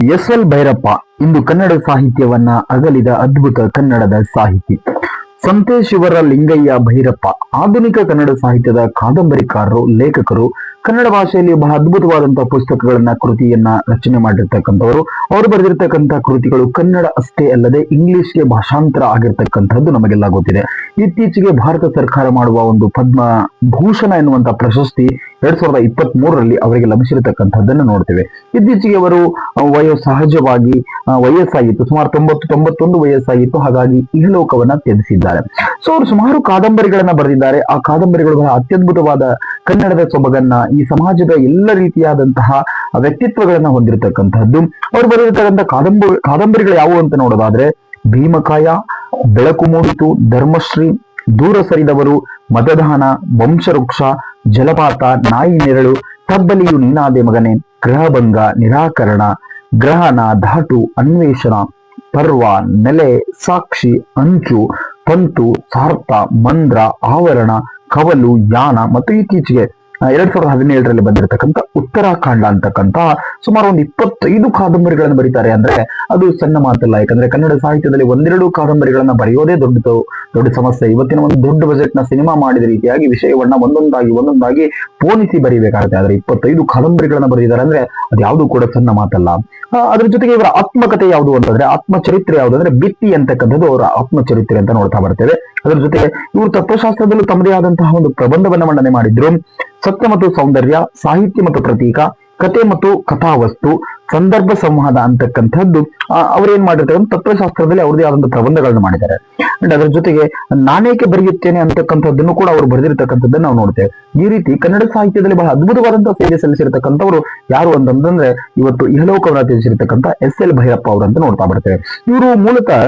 S L Bhyrappa ಇಂದು ಕನ್ನಡ ಸಾಹಿತ್ಯವನ್ನ ಅಗಲಿದ ಅದ್ಭುತ ಕನ್ನಡದ ಸಾಹಿತಿ. ಸಂತೇಶಿವರ ಲಿಂಗಯ್ಯ ಭೈರಪ್ಪ, ಆಧುನಿಕ ಕನ್ನಡ ಸಾಹಿತ್ಯದ ಕಾದಂಬರಿಕಾರರು, ಲೇಖಕರು ಕನ್ನಡ ಭಾಷೆಯಲ್ಲಿ ಬಹಳ ಅದ್ಭುತವಾದಂತಹ ಪುಸ್ತಕಗಳನ್ನ, ಕೃತಿಯನ್ನ ರಚನೆ ಮಾಡಿರ್ತಕ್ಕಂಥವರು. ಅವರು ಬರೆದಿರ್ತಕ್ಕಂಥ ಕೃತಿಗಳು ಕನ್ನಡ ಅಷ್ಟೇ ಅಲ್ಲದೆ ಇಂಗ್ಲಿಷ್ಗೆ ಭಾಷಾಂತರ ಆಗಿರ್ತಕ್ಕಂಥದ್ದು ನಮಗೆಲ್ಲ ಗೊತ್ತಿದೆ. ಇತ್ತೀಚೆಗೆ ಭಾರತ ಸರ್ಕಾರ ಮಾಡುವ ಒಂದು ಪದ್ಮ ಭೂಷಣ ಎನ್ನುವಂತಹ ಪ್ರಶಸ್ತಿ ಎರಡ್ ಸಾವಿರದ ಇಪ್ಪತ್ತ್ ಮೂರರಲ್ಲಿ ಅವರಿಗೆ ಲಭಿಸಿರತಕ್ಕಂಥದ್ದನ್ನು ನೋಡ್ತೇವೆ. ಇತ್ತೀಚೆಗೆ ಅವರು ವಯೋ, ಸಹಜವಾಗಿ ವಯಸ್ಸಾಗಿತ್ತು. ಸುಮಾರು ತೊಂಬತ್ತು, ತೊಂಬತ್ತೊಂದು ವಯಸ್ಸಾಗಿತ್ತು. ಹಾಗಾಗಿ ಇಹಲೋಕವನ್ನ ತ್ಯಜಿಸಿದ್ದಾರೆ. ಸೊ ಅವರು ಸುಮಾರು ಕಾದಂಬರಿಗಳನ್ನ ಬರೆದಿದ್ದಾರೆ. ಆ ಕಾದಂಬರಿಗಳು ಬಹಳ ಅತ್ಯದ್ಭುತವಾದ ಕನ್ನಡದ ಸೊಬಗನ್ನ, ಈ ಸಮಾಜದ ಎಲ್ಲ ರೀತಿಯಾದಂತಹ ವ್ಯಕ್ತಿತ್ವಗಳನ್ನ ಹೊಂದಿರತಕ್ಕಂತಹದ್ದು. ಅವರು ಬರೆದಿರ್ತಕ್ಕಂಥ ಕಾದಂಬರಿ ಕಾದಂಬರಿಗಳು ಯಾವುವು ಅಂತ ನೋಡೋದಾದ್ರೆ, ಭೀಮಕಾಯ, ಬೆಳಕು ಮೂಡಿತು, ಧರ್ಮಶ್ರೀ, ದೂರ ಸರಿದವರು ಮತದಾನ ವಂಶವೃಕ್ಷ, ಜಲಪಾತ, ನಾಯಿ ನೆರಳು, ತಬ್ಬಲಿಯು ನೀನಾದೆ ಮಗನೆ, ಗ್ರಹಭಂಗ, ನಿರಾಕರಣ ಗ್ರಹಣ ಧಾಟು ಅನ್ವೇಷಣ, ಪರ್ವ, ನೆಲೆ, ಸಾಕ್ಷಿ, ಅಂಚು ಪಂತು ಸಾರ್ಥ ಮಂದ್ರ ಆವರಣ ಕವಲು ಯಾನ ಮತ್ತು ಇತ್ತೀಚೆಗೆ ಎರಡ್ ಸಾವಿರದ ಹದಿನೇಳರಲ್ಲಿ ಬಂದಿರತಕ್ಕಂಥ ಉತ್ತರಾಖಂಡ ಅಂತಕ್ಕಂಥ ಸುಮಾರು ಒಂದು ಇಪ್ಪತ್ತೈದು ಕಾದಂಬರಿಗಳನ್ನು ಬರೀತಾರೆ. ಅಂದ್ರೆ ಅದು ಸಣ್ಣ ಮಾತಲ್ಲ, ಯಾಕಂದ್ರೆ ಕನ್ನಡ ಸಾಹಿತ್ಯದಲ್ಲಿ ಒಂದೆರಡು ಕಾದಂಬರಿಗಳನ್ನ ಬರೆಯೋದೇ ದೊಡ್ಡ ದೊಡ್ಡ ಸಮಸ್ಯೆ. ಇವತ್ತಿನ ಒಂದು ದೊಡ್ಡ ಬಜೆಟ್ನ ಸಿನಿಮಾ ಮಾಡಿದ ರೀತಿಯಾಗಿ ವಿಷಯವನ್ನ ಒಂದೊಂದಾಗಿ ಒಂದೊಂದಾಗಿ ಪೋಣಿಸಿ ಬರೀಬೇಕಾಗುತ್ತೆ. ಆದ್ರೆ ಇಪ್ಪತ್ತೈದು ಕಾದಂಬರಿಗಳನ್ನ ಬರೆದಿದ್ದಾರೆ ಅಂದ್ರೆ ಅದು ಯಾವುದು ಕೂಡ ಸಣ್ಣ ಮಾತಲ್ಲ. ಅದ್ರ ಜೊತೆಗೆ ಇವರ ಆತ್ಮಕತೆ ಯಾವುದು ಅಂತಂದ್ರೆ ಆತ್ಮಚರಿತ್ರೆ ಯಾವುದು ಅಂದ್ರೆ ಬಿತ್ತಿ ಅಂತಕ್ಕಂಥದ್ದು ಅವರ ಆತ್ಮಚರಿತ್ರೆ ಅಂತ ನೋಡ್ತಾ ಬರ್ತೇವೆ. ಅದ್ರ ಜೊತೆಗೆ ಇವರು ತತ್ವಶಾಸ್ತ್ರದಲ್ಲೂ ತಮ್ಮದೇ ಆದಂತಹ ಒಂದು ಪ್ರಬಂಧವನ್ನ ಮಂಡನೆ ಮಾಡಿದ್ರು. ಸತ್ಯ ಮತ್ತು ಸೌಂದರ್ಯ, ಸಾಹಿತ್ಯ ಮತ್ತು ಪ್ರತೀಕ, ಕತೆ ಮತ್ತು ಕಥಾವಸ್ತು, ಸಂದರ್ಭ ಸಂವಾದ ಅಂತಕ್ಕಂಥದ್ದು ಅವ್ರೇನ್ ಮಾಡಿರ್ತಾರೆ ತತ್ವಶಾಸ್ತ್ರದಲ್ಲಿ ಅವ್ರದೇ ಆದಂತಹ ಪ್ರಬಂಧಗಳನ್ನು ಮಾಡಿದ್ದಾರೆ. ಅಂಡ್ ಅದರ ಜೊತೆಗೆ ನಾನೇಕೆ ಬರೆಯುತ್ತೇನೆ ಅಂತಕ್ಕಂಥದ್ದನ್ನು ಕೂಡ ಅವರು ಬರೆದಿರತಕ್ಕಂಥದ್ದನ್ನು ನಾವು ನೋಡ್ತೇವೆ. ಈ ರೀತಿ ಕನ್ನಡ ಸಾಹಿತ್ಯದಲ್ಲಿ ಬಹಳ ಅದ್ಭುತವಾದಂತಹ ಸೇವೆ ಸಲ್ಲಿಸಿರ್ತಕ್ಕಂಥವ್ರು ಯಾರು ಅಂತಂದ್ರೆ ಇವತ್ತು ಇಹಲೋಕವನ್ನ ತ್ಯಜಿಸಿರ್ತಕ್ಕಂಥ ಎಸ್ ಎಲ್ ಭೈರಪ್ಪ ಅಂತ ನೋಡ್ತಾ ಬರ್ತೇವೆ. ಇವರು ಮೂಲತಃ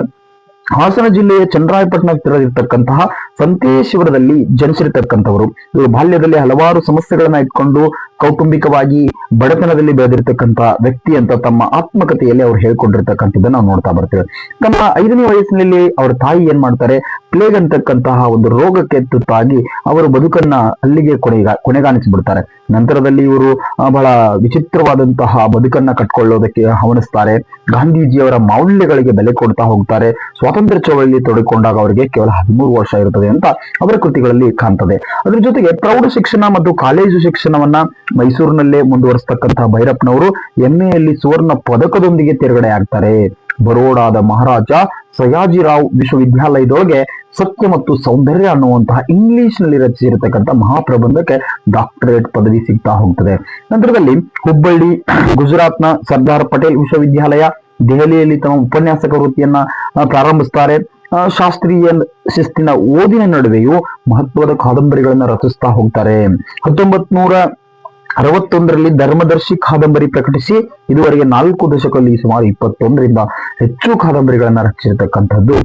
ಹಾಸನ ಜಿಲ್ಲೆಯ ಚಂದ್ರಾಯಪಟ್ಟಣ ಹತ್ತಿರದಿರ್ತಕ್ಕಂತಹ ಸಂತೇಶ್ವರದಲ್ಲಿ ಜನಿಸಿರ್ತಕ್ಕಂಥವರು. ಇವರು ಬಾಲ್ಯದಲ್ಲಿ ಹಲವಾರು ಸಮಸ್ಯೆಗಳನ್ನ ಇಟ್ಕೊಂಡು ಕೌಟುಂಬಿಕವಾಗಿ ಬಡತನದಲ್ಲಿ ಬೆಳೆದಿರ್ತಕ್ಕಂಥ ವ್ಯಕ್ತಿ ಅಂತ ತಮ್ಮ ಆತ್ಮಕತೆಯಲ್ಲಿ ಅವ್ರು ಹೇಳ್ಕೊಂಡಿರ್ತಕ್ಕಂಥದ್ದನ್ನ ನಾವು ನೋಡ್ತಾ ಬರ್ತೇವೆ. ತಮ್ಮ ಐದನೇ ವಯಸ್ಸಿನಲ್ಲಿ ಅವರ ತಾಯಿ ಏನ್ ಮಾಡ್ತಾರೆ ಪ್ಲೇಗ್ ಅಂತಕ್ಕಂತಹ ಒಂದು ರೋಗಕ್ಕೆ ತುತ್ತಾಗಿ ಅವರು ಬದುಕನ್ನ ಅಲ್ಲಿಗೆ ಕೊನೆಗ, ಕೊನೆಗಾಣಿಸಿಬಿಡ್ತಾರೆ. ನಂತರದಲ್ಲಿ ಇವರು ಬಹಳ ವಿಚಿತ್ರವಾದಂತಹ ಬದುಕನ್ನ ಕಟ್ಕೊಳ್ಳೋದಕ್ಕೆ ಹವಣಿಸ್ತಾರೆ ಗಾಂಧೀಜಿಯವರ ಮೌಲ್ಯಗಳಿಗೆ ಬೆಲೆ ಕೊಡ್ತಾ ಹೋಗ್ತಾರೆ. ಸ್ವಾತಂತ್ರ್ಯ ಚಳವಳಿಯಲ್ಲಿ ತೊಡಗಿಕೊಂಡಾಗ ಅವರಿಗೆ ಕೇವಲ ಹದಿಮೂರು ವರ್ಷ ಇರುತ್ತದೆ. ಅಂತ ಅವರ ಕೃತಿಗಳಲ್ಲಿ ಕಾಣ್ತದೆ. ಅದರ ಜೊತೆಗೆ ಪ್ರೌಢ ಶಿಕ್ಷಣ ಮತ್ತು ಕಾಲೇಜು ಶಿಕ್ಷಣವನ್ನ ಮೈಸೂರಿನಲ್ಲೇ ಮುಂದುವರಿಸತಕ್ಕಂತಹ ಭೈರಪ್ಪನವರು ಎಂಎಯಲ್ಲಿ ಸುವರ್ಣ ಪದಕದೊಂದಿಗೆ ತೇರ್ಗಡೆ ಆಗ್ತಾರೆ. ಬರೋಡಾದ ಮಹಾರಾಜ ಸಯಾಜಿರಾವ್ ವಿಶ್ವವಿದ್ಯಾಲಯದೊಳಗೆ ಸತ್ಯ ಮತ್ತು ಸೌಂದರ್ಯ ಅನ್ನುವಂತಹ ಇಂಗ್ಲಿಷ್ನಲ್ಲಿ ರಚಿಸಿರತಕ್ಕಂಥ ಮಹಾಪ್ರಬಂಧಕ್ಕೆ ಡಾಕ್ಟರೇಟ್ ಪದವಿ ಸಿಗ್ತಾ ಹೋಗ್ತದೆ. ನಂತರದಲ್ಲಿ ಹುಬ್ಬಳ್ಳಿ, ಗುಜರಾತ್ನ ಸರ್ದಾರ್ ಪಟೇಲ್ ವಿಶ್ವವಿದ್ಯಾಲಯ, ದೆಹಲಿಯಲ್ಲಿ ತಮ್ಮ ಉಪನ್ಯಾಸಕ ವೃತ್ತಿಯನ್ನ ಪ್ರಾರಂಭಿಸ್ತಾರೆ. ಶಾಸ್ತ್ರೀಯ ಶಿಸ್ತಿನ ಓದಿನ ನಡುವೆಯೂ ಮಹತ್ವದ ಕಾದಂಬರಿಗಳನ್ನ ರಚಿಸ್ತಾ ಹೋಗ್ತಾರೆ. ಹತ್ತೊಂಬತ್ ನೂರ ಅರವತ್ತೊಂದರಲ್ಲಿ ಧರ್ಮದರ್ಶಿ ಕಾದಂಬರಿ ಪ್ರಕಟಿಸಿ ಇದುವರೆಗೆ ನಾಲ್ಕು ದಶಕದಲ್ಲಿ ಸುಮಾರು ಇಪ್ಪತ್ತೊಂದರಿಂದ ಹೆಚ್ಚು ಕಾದಂಬರಿಗಳನ್ನ ರಚಿಸಿರ್ತಕ್ಕಂಥದ್ದು.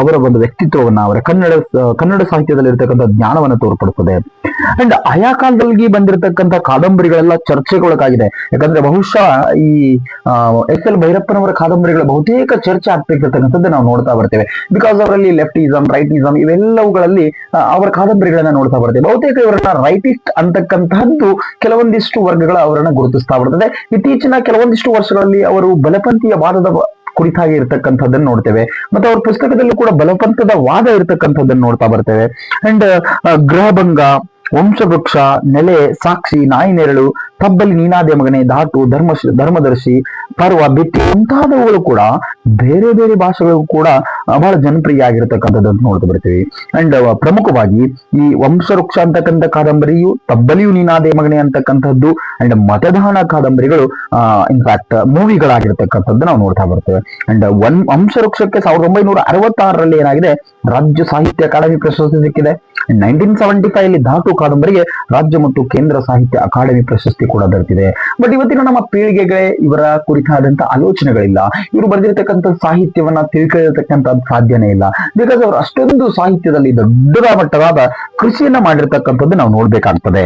ಅವರ ಒಂದು ವ್ಯಕ್ತಿತ್ವವನ್ನ, ಅವರ ಕನ್ನಡ ಕನ್ನಡ ಸಾಹಿತ್ಯದಲ್ಲಿ ಇರತಕ್ಕಂಥ ಜ್ಞಾನವನ್ನ ತೋರ್ಪಡುತ್ತದೆ ಅಂಡ್ ಆಯಾ ಕಾಲದಲ್ಲಿ ಬಂದಿರತಕ್ಕಂಥ ಕಾದಂಬರಿಗಳೆಲ್ಲ ಚರ್ಚೆಗೊಳಗಾಗಿದೆ. ಯಾಕಂದ್ರೆ ಬಹುಶಃ ಈ ಎಸ್ ಎಲ್ ಭೈರಪ್ಪನವರ ಕಾದಂಬರಿಗಳ ಬಹುತೇಕ ಚರ್ಚೆ ಆಗ್ತಿರ್ತಕ್ಕಂಥದ್ದು ನಾವು ನೋಡ್ತಾ ಬರ್ತೇವೆ. ಬಿಕಾಸ್ ಅವರಲ್ಲಿ ಲೆಫ್ಟಿಸಮ್ ರೈಟಿಸಮ್ ಇವೆಲ್ಲವುಗಳಲ್ಲಿ ಅವರ ಕಾದಂಬರಿಗಳನ್ನ ನೋಡ್ತಾ ಬರ್ತೇವೆ. ಬಹುತೇಕ ಇವರನ್ನ ರೈಟಿಸ್ಟ್ ಅಂತಕ್ಕಂತಹದ್ದು ಕೆಲವೊಂದಿಷ್ಟು ವರ್ಗಗಳ ಅವರನ್ನ ಗುರುತಿಸ್ತಾ ಬರ್ತದೆ ಇತ್ತೀಚಿನ ಕೆಲವೊಂದಿಷ್ಟು ವರ್ಷಗಳಲ್ಲಿ ಅವರು ಬಲಪಂಥೀಯ ವಾದದ ಕುರಿತಾಗಿ ಇರತಕ್ಕಂಥದ್ದನ್ನು ನೋಡ್ತೇವೆ. ಮತ್ತೆ ಅವ್ರ ಪುಸ್ತಕದಲ್ಲೂ ಕೂಡ ಬಲಪಂಥದ ವಾದ ಇರತಕ್ಕಂಥದ್ದನ್ನು ನೋಡ್ತಾ ಬರ್ತೇವೆ. ಅಂಡ್ ಗೃಹಭಂಗ ವಂಶವೃಕ್ಷ, ನೆಲೆ, ಸಾಕ್ಷಿ, ನಾಯಿ ನೆರಳು, ತಬ್ಬಲಿ ನೀನಾದೆ ಮಗನೆ ಧಾಟು ಧರ್ಮ ಧರ್ಮದರ್ಶಿ, ಪರ್ವ ಬಿತ್ತಿ ಮುಂತಾದವುಗಳು ಕೂಡ ಬೇರೆ ಬೇರೆ ಭಾಷೆಗಳಿಗೂ ಕೂಡ ಬಹಳ ಜನಪ್ರಿಯ ಆಗಿರತಕ್ಕಂಥದ್ದನ್ನು ನೋಡ್ತಾ ಬರ್ತೀವಿ. ಅಂಡ್ ಪ್ರಮುಖವಾಗಿ ಈ ವಂಶವೃಕ್ಷ ಅಂತಕ್ಕಂಥ ಕಾದಂಬರಿಯು, ತಬ್ಬಲಿಯು ನೀನಾದೆ ಮಗನೆ ಅಂತಕ್ಕಂಥದ್ದು ಅಂಡ್ ಮತದಾನ ಕಾದಂಬರಿಗಳು ಇನ್ಫ್ಯಾಕ್ಟ್ ಮೂವಿಗಳಾಗಿರ್ತಕ್ಕಂಥದ್ದು ನಾವು ನೋಡ್ತಾ ಬರ್ತೇವೆ. ಅಂಡ್ ಒನ್ ವಂಶವೃಕ್ಷಕ್ಕೆ ಸಾವಿರದ ಒಂಬೈನೂರ ಅರವತ್ತಾರರಲ್ಲಿ ಏನಾಗಿದೆ, ರಾಜ್ಯ ಸಾಹಿತ್ಯ ಅಕಾಡೆಮಿ ಪ್ರಶಸ್ತಿ ಸಿಕ್ಕಿದೆ. ನೈನ್ಟೀನ್ ಸೆವೆಂಟಿ ಫೈವ್ ಧಾತು ಕಾದಂಬರಿಗೆ ರಾಜ್ಯ ಮತ್ತು ಕೇಂದ್ರ ಸಾಹಿತ್ಯ ಅಕಾಡೆಮಿ ಪ್ರಶಸ್ತಿ ಕೂಡ ದೊರೆತಿದೆ. ಬಟ್ ಇವತ್ತಿನ ನಮ್ಮ ಪೀಳಿಗೆಗಳೇ ಇವರ ಕುರಿತಾದಂತಹ ಆಲೋಚನೆಗಳಿಲ್ಲ. ಇವರು ಬರೆದಿರತಕ್ಕಂಥ ಸಾಹಿತ್ಯವನ್ನ ತಿಳ್ಕೊಳ್ಳತಕ್ಕಂಥ ಸಾಧ್ಯನೇ ಇಲ್ಲ. ಬಿಕಾಸ್ ಅವರು ಅಷ್ಟೊಂದು ಸಾಹಿತ್ಯದಲ್ಲಿ ದೊಡ್ಡದ ಮಟ್ಟವಾದ ಕೃಷಿಯನ್ನ ಮಾಡಿರ್ತಕ್ಕಂಥದ್ದು ನಾವು ನೋಡ್ಬೇಕಾಗ್ತದೆ.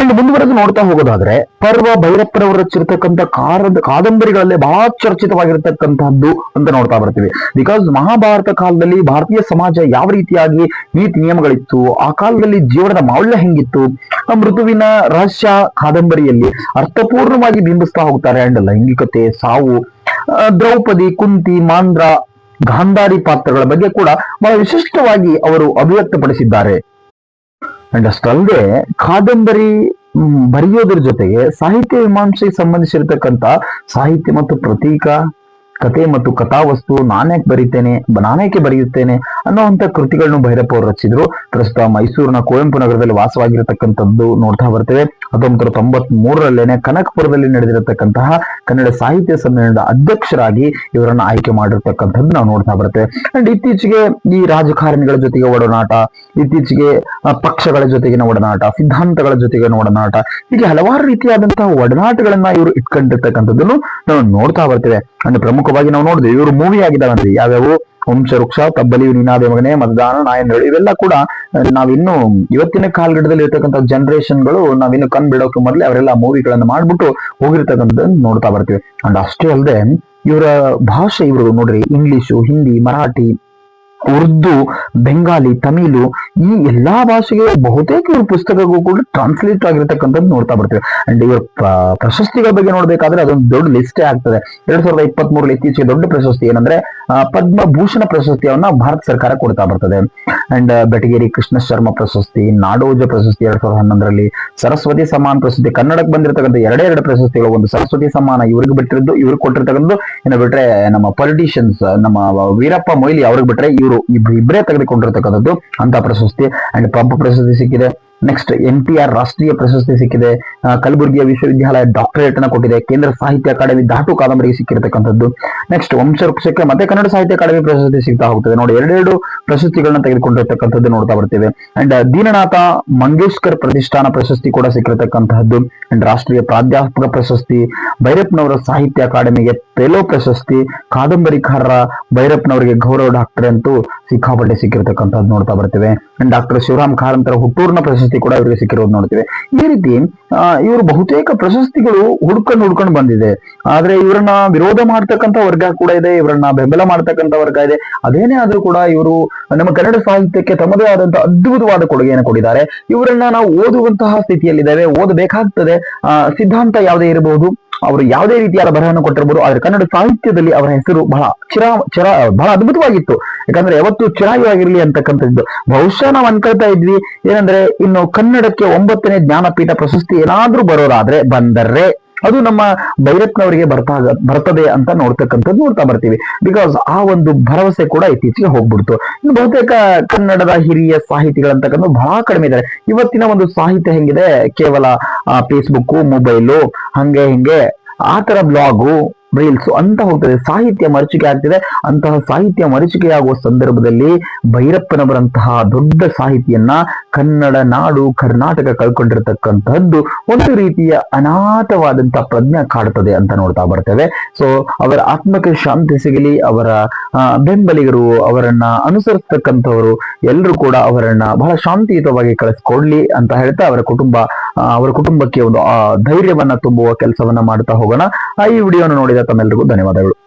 ಅಂಡ್ ಮುಂದುವರೆದು ನೋಡ್ತಾ ಹೋಗೋದಾದ್ರೆ, ಪರ್ವ ಭೈರಪ್ಪನವರು ರಚಿರ್ತಕ್ಕಂಥ ಕಾರದ, ಕಾದಂಬರಿಗಳಲ್ಲೇ ಬಹಳ ಚರ್ಚಿತವಾಗಿರತಕ್ಕಂತಹದ್ದು ಅಂತ ನೋಡ್ತಾ ಬರ್ತೀವಿ. ಬಿಕಾಸ್ ಮಹಾಭಾರತ ಕಾಲದಲ್ಲಿ ಭಾರತೀಯ ಸಮಾಜ ಯಾವ ರೀತಿಯಾಗಿ ನೀತಿ ನಿಯಮಗಳಿತ್ತು, ಆ ಕಾಲದಲ್ಲಿ ಜೀವನದ ಮೌಲ್ಯ ಹೆಂಗಿತ್ತು, ಆ ಮೃದುವಿನ ರಹಸ್ಯ ಕಾದಂಬರಿಯಲ್ಲಿ ಅರ್ಥಪೂರ್ಣವಾಗಿ ಬಿಂಬಿಸ್ತಾ ಹೋಗ್ತಾರೆ ಅಂಡ್ ಲೈಂಗಿಕತೆ, ಸಾವು ದ್ರೌಪದಿ, ಕುಂತಿ, ಮಾಂದ್ರ, ಗಾಂಧಾರಿ ಪಾತ್ರಗಳ ಬಗ್ಗೆ ಕೂಡ ಬಹಳ ವಿಶಿಷ್ಟವಾಗಿ ಅವರು ಅಭಿವ್ಯಕ್ತಪಡಿಸಿದ್ದಾರೆ. ಅಂಡ್ ಅಷ್ಟಲ್ಲದೆ ಕಾದಂಬರಿ ಬರೆಯೋದ್ರ ಜೊತೆಗೆ ಸಾಹಿತ್ಯ ಮೀಮಾಂಸೆಗೆ ಸಂಬಂಧಿಸಿರ್ತಕ್ಕಂತ ಸಾಹಿತ್ಯ ಮತ್ತು ಪ್ರತೀಕ, ಕತೆ ಮತ್ತು ಕಥಾವಸ್ತು ನಾನೇಕೆ ಬರೀತೇನೆ ನಾನೇಕೆ ಬರೆಯುತ್ತೇನೆ ಅನ್ನೋವಂಥ ಕೃತಿಗಳನ್ನು ಭೈರಪ್ಪ ಅವರು ರಚಿಸಿದ್ರು ಪ್ರಸ್ತುತ ಮೈಸೂರಿನ ಕುವೆಂಪು ನಗರದಲ್ಲಿ ವಾಸವಾಗಿರತಕ್ಕಂಥದ್ದು ನೋಡ್ತಾ ಬರ್ತೇವೆ. ಹತ್ತೊಂಬತ್ತು ನೂರ ತೊಂಬತ್ ಮೂರರಲ್ಲೇನೆ ಕನಕಪುರದಲ್ಲಿ ನಡೆದಿರತಕ್ಕಂತಹ ಕನ್ನಡ ಸಾಹಿತ್ಯ ಸಮ್ಮೇಳನದ ಅಧ್ಯಕ್ಷರಾಗಿ ಇವರನ್ನ ಆಯ್ಕೆ ಮಾಡಿರ್ತಕ್ಕಂಥದ್ದು ನಾವು ನೋಡ್ತಾ ಬರ್ತೇವೆ ಅಂಡ್ ಇತ್ತೀಚೆಗೆ ಈ ರಾಜಕಾರಣಿಗಳ ಜೊತೆಗೆ ಒಡನಾಟ, ಇತ್ತೀಚೆಗೆ ಪಕ್ಷಗಳ ಜೊತೆಗಿನ ಒಡನಾಟ, ಸಿದ್ಧಾಂತಗಳ ಜೊತೆಗಿನ ಒಡನಾಟ, ಹೀಗೆ ಹಲವಾರು ರೀತಿಯಾದಂತಹ ಒಡನಾಟಗಳನ್ನ ಇವರು ಇಟ್ಕೊಂಡಿರ್ತಕ್ಕಂಥದ್ದನ್ನು ನಾವು ನೋಡ್ತಾ ಬರ್ತೇವೆ. ಅಂಡ್ ಪ್ರಮುಖವಾಗಿ ನಾವು ನೋಡಿದ್ವಿ ಇವರು ಮೂವಿ ಆಗಿದಾವಂದ್ರೆ ಯಾವ್ಯಾವು? ವಂಶ ವೃಕ್ಷ ತಬ್ಬಲಿಯು ನೀನಾದ ಮಗನೇ ಮತದಾನ ನಾಯನಗಳು ಇವೆಲ್ಲ ಕೂಡ ನಾವಿನ್ನು ಇವತ್ತಿನ ಕಾಲಘಟ್ಟದಲ್ಲಿ ಇರ್ತಕ್ಕಂಥ ಜನರೇಷನ್ಗಳು ನಾವಿನ್ನು ಕಣ್ ಬಿಡೋಕೆ ಮೊದಲೇ ಅವರೆಲ್ಲ ಮೂವಿಗಳನ್ನ ಮಾಡ್ಬಿಟ್ಟು ಹೋಗಿರ್ತಕ್ಕಂಥದ್ದನ್ನು ನೋಡ್ತಾ ಬರ್ತೀವಿ. ಅಂಡ್ ಅಷ್ಟೇ ಅಲ್ಲದೆ ಇವರ ಭಾಷೆ ಇವರು ನೋಡ್ರಿ, ಇಂಗ್ಲಿಷು, ಹಿಂದಿ, ಮರಾಠಿ ಉರ್ದು, ಬೆಂಗಾಲಿ, ತಮಿಳು ಈ ಎಲ್ಲಾ ಭಾಷೆಗೆ ಬಹುತೇಕ ಇವ್ರ ಪುಸ್ತಕಗಳು ಕೂಡ ಟ್ರಾನ್ಸ್ಲೇಟ್ ಆಗಿರ್ತಕ್ಕಂಥದ್ದು ನೋಡ್ತಾ ಬರ್ತೀವಿ. ಅಂಡ್ ಇವ್ರ ಪ್ರಶಸ್ತಿಗಳ ಬಗ್ಗೆ ನೋಡ್ಬೇಕಾದ್ರೆ ಅದೊಂದು ದೊಡ್ಡ ಲಿಸ್ಟೇ ಆಗ್ತದೆ. ಎರಡ್ ಸಾವಿರದ ಇಪ್ಪತ್ತ್ ಮೂರಲ್ಲಿ ಇತ್ತೀಚೆಗೆ ದೊಡ್ಡ ಪ್ರಶಸ್ತಿ ಏನಂದ್ರೆ ಪದ್ಮಭೂಷಣ ಪ್ರಶಸ್ತಿಯನ್ನ ಭಾರತ ಸರ್ಕಾರ ಕೊಡ್ತಾ ಬರ್ತದೆ. ಅಂಡ್ ಬೆಟಗೇರಿ ಕೃಷ್ಣ ಶರ್ಮ ಪ್ರಶಸ್ತಿ, ನಾಡೋಜ ಪ್ರಶಸ್ತಿ ಎರಡ್ ಸಾವಿರದ ಹನ್ನೊಂದರಲ್ಲಿ, ಸರಸ್ವತಿ ಸಮಾನ ಪ್ರಶಸ್ತಿ, ಕನ್ನಡಕ್ಕೆ ಬಂದಿರತಕ್ಕಂಥ ಎರಡೇ ಎರಡು ಪ್ರಶಸ್ತಿಗಳು, ಒಂದು ಸರಸ್ವತಿ ಸಮಾನ ಇವ್ರಿಗೆ ಬಿಟ್ಟಿರೋದು, ಇವ್ರಿಗೆ ಕೊಟ್ಟಿರ್ತಕ್ಕಂಥದ್ದು. ಏನ ಬಿಟ್ರೆ ನಮ್ಮ ಪೊಲಿಟಿಷಿಯನ್ಸ್ ನಮ್ಮ ವೀರಪ್ಪ ಮೊಯ್ಲಿ ಅವ್ರಿಗೆ ಬಿಟ್ರೆ ಇವರು ಇಬ್ರು ಇಬ್ಬರೇ ತೆಗೆದುಕೊಂಡಿರ್ತಕ್ಕಂಥದ್ದು ಅಂತ ಪ್ರಶಸ್ತಿ. ಅಂಡ್ ಪಂಪ ಪ್ರಶಸ್ತಿ ಸಿಕ್ಕಿದೆ. ನೆಕ್ಸ್ಟ್ ಎನ್ ಟಿ ಆರ್ ರಾಷ್ಟ್ರೀಯ ಪ್ರಶಸ್ತಿ ಸಿಕ್ಕಿದೆ. ಕಲಬುರಗಿಯ ವಿಶ್ವವಿದ್ಯಾಲಯ ಡಾಕ್ಟರೇಟ್ ಅನ್ನ ಕೊಟ್ಟಿದೆ. ಕೇಂದ್ರ ಸಾಹಿತ್ಯ ಅಕಾಡೆಮಿ ದಾಟು ಕಾದಂಬರಿಗೆ ಸಿಕ್ಕಿರತಕ್ಕಂಥದ್ದು. ನೆಕ್ಸ್ಟ್ ವಂಶವೃಕ್ಷಕ್ಕೆ ಮತ್ತೆ ಕನ್ನಡ ಸಾಹಿತ್ಯ ಅಕಾಡೆಮಿ ಪ್ರಶಸ್ತಿ ಸಿಗ್ತಾ ಹೋಗ್ತದೆ. ನೋಡಿ, ಎರಡೆರಡು ಪ್ರಶಸ್ತಿಗಳನ್ನ ತೆಗೆದುಕೊಂಡಿರ್ತಕ್ಕಂಥದ್ದು ನೋಡ್ತಾ ಬರ್ತೇವೆ. ಅಂಡ್ ದೀನನಾಥ ಮಂಗೇಶ್ಕರ್ ಪ್ರತಿಷ್ಠಾನ ಪ್ರಶಸ್ತಿ ಕೂಡ ಸಿಕ್ಕಿರತಕ್ಕಂತಹದ್ದು ಅಂಡ್ ರಾಷ್ಟ್ರೀಯ ಪ್ರಾಧ್ಯಾಪಕ ಪ್ರಶಸ್ತಿ, ಭೈರಪ್ಪನವರ ಸಾಹಿತ್ಯ ಅಕಾಡೆಮಿಗೆ ಪೆಲೋ ಪ್ರಶಸ್ತಿ, ಕಾದಂಬರಿಕಾರರ ಭೈರಪ್ಪನವರಿಗೆ ಗೌರವ ಡಾಕ್ಟರ್ ಅಂತೂ ಸಿಕ್ಕಾಪಟ್ಟೆ ಸಿಕ್ಕಿರತಕ್ಕಂಥದ್ದು ನೋಡ್ತಾ ಬರ್ತೇವೆ. ಅಂಡ್ ಡಾಕ್ಟರ್ ಶಿವರಾಮ್ ಕಾರಂತರ ಹುಟ್ಟೂರಿನ ಪ್ರಶಸ್ತಿ ಕೂಡ ಇವರಿಗೆ ಸಿಕ್ಕಿರೋದು ನೋಡ್ತೀವಿ. ಈ ರೀತಿ ಇವರು ಬಹುತೇಕ ಪ್ರಶಸ್ತಿಗಳು ಹುಡ್ಕೊಂಡು ಹುಡ್ಕೊಂಡು ಬಂದಿದೆ. ಆದ್ರೆ ಇವರನ್ನ ವಿರೋಧ ಮಾಡ್ತಕ್ಕಂಥ ವರ್ಗ ಕೂಡ ಇದೆ, ಇವರನ್ನ ಬೆಂಬಲ ಮಾಡ್ತಕ್ಕಂಥ ವರ್ಗ ಇದೆ. ಅದೇನೇ ಆದ್ರೂ ಕೂಡ ಇವರು ನಮ್ಮ ಕನ್ನಡ ಸಾಹಿತ್ಯಕ್ಕೆ ತಮ್ಮದೇ ಆದಂತಹ ಅದ್ಭುತವಾದ ಕೊಡುಗೆಯನ್ನು ಕೊಟ್ಟಿದ್ದಾರೆ. ಇವರನ್ನ ನಾವು ಓದುವಂತಹ ಸ್ಥಿತಿಯಲ್ಲಿದ್ದೇವೆ, ಓದಬೇಕಾಗ್ತದೆ. ಸಿದ್ಧಾಂತ ಯಾವುದೇ ಇರಬಹುದು ಅವರು ಯಾವುದೇ ರೀತಿಯಾದ ಬರಹವನ್ನು ಕೊಟ್ಟಿರಬಹುದು. ಆದರೆ ಕನ್ನಡ ಸಾಹಿತ್ಯದಲ್ಲಿ ಅವರ ಹೆಸರು ಬಹಳ ಚಿರ ಚಿರ, ಬಹಳ ಅದ್ಭುತವಾಗಿತ್ತು. ಯಾಕಂದ್ರೆ ಯಾವತ್ತು ಚಿರಾಯುವಾಗಿರಲಿ ಅಂತಕ್ಕಂಥದ್ದು. ಬಹುಶಃ ನಾವು ಅನ್ಕೊಳ್ತಾ ಇದ್ವಿ, ಏನಂದ್ರೆ ಇನ್ನು ಕನ್ನಡಕ್ಕೆ ಒಂಬತ್ತನೇ ಜ್ಞಾನಪೀಠ ಪ್ರಶಸ್ತಿ ಏನಾದ್ರೂ ಬರೋದಾದ್ರೆ ಬಂದರೆ. ಅದು ನಮ್ಮ ಭೈರಪ್ಪನವರಿಗೆ ಬರ್ತಾ ಬರ್ತದೆ ಅಂತ ನೋಡ್ತಕ್ಕಂಥದ್ದು ನೋಡ್ತಾ ಬರ್ತೀವಿ. ಬಿಕಾಸ್ ಆ ಒಂದು ಭರವಸೆ ಕೂಡ ಇತ್ತೀಚೆಗೆ ಹೋಗ್ಬಿಡ್ತು. ಇನ್ನು ಬಹುತೇಕ ಕನ್ನಡದ ಹಿರಿಯ ಸಾಹಿತಿಗಳಂತಕ್ಕಂಥ ಬಹಳ ಕಡಿಮೆ ಇದ್ದಾರೆ. ಇವತ್ತಿನ ಒಂದು ಸಾಹಿತ್ಯ ಹೆಂಗಿದೆ? ಕೇವಲ ಫೇಸ್ಬುಕ್ ಮೊಬೈಲು ಹಂಗೆ ಹಿಂಗೆ, ಆ ತರ ಬ್ಲಾಗು ರೀಲ್ಸ್ ಅಂತ ಹೋಗ್ತದೆ. ಸಾಹಿತ್ಯ ಮರೀಚಿಕೆ ಆಗ್ತಿದೆ. ಅಂತಹ ಸಾಹಿತ್ಯ ಮರೀಚಿಕೆಯಾಗುವ ಸಂದರ್ಭದಲ್ಲಿ ಭೈರಪ್ಪನವರಂತಹ ದೊಡ್ಡ ಸಾಹಿತಿಯನ್ನ ಕನ್ನಡ, ನಾಡು, ಕರ್ನಾಟಕ ಕಳ್ಕೊಂಡಿರ್ತಕ್ಕಂತಹದ್ದು ಒಂದು ರೀತಿಯ ಅನಾಥವಾದಂತಹ ಪ್ರಜ್ಞೆ ಕಾಡುತ್ತದೆ ಅಂತ ನೋಡ್ತಾ ಬರ್ತೇವೆ. ಸೊ ಅವರ ಆತ್ಮಕ್ಕೆ ಶಾಂತಿ ಸಿಗಲಿ, ಅವರ ಬೆಂಬಲಿಗರು ಅವರನ್ನ ಅನುಸರಿಸ್ತಕ್ಕಂಥವರು ಎಲ್ಲರೂ ಕೂಡ ಅವರನ್ನ ಬಹಳ ಶಾಂತಿಯುತವಾಗಿ ಕಳಿಸ್ಕೊಡ್ಲಿ ಅಂತ ಹೇಳ್ತಾ ಅವರ ಕುಟುಂಬ ಅವರ ಕುಟುಂಬಕ್ಕೆ ಒಂದು ಧೈರ್ಯವನ್ನ ತುಂಬುವ ಕೆಲಸವನ್ನ ಮಾಡ್ತಾ ಹೋಗೋಣ. ಆ, ಈ ವಿಡಿಯೋನ ನೋಡಿದ ತಮ್ಮೆಲ್ಲರಿಗೂ ಧನ್ಯವಾದಗಳು.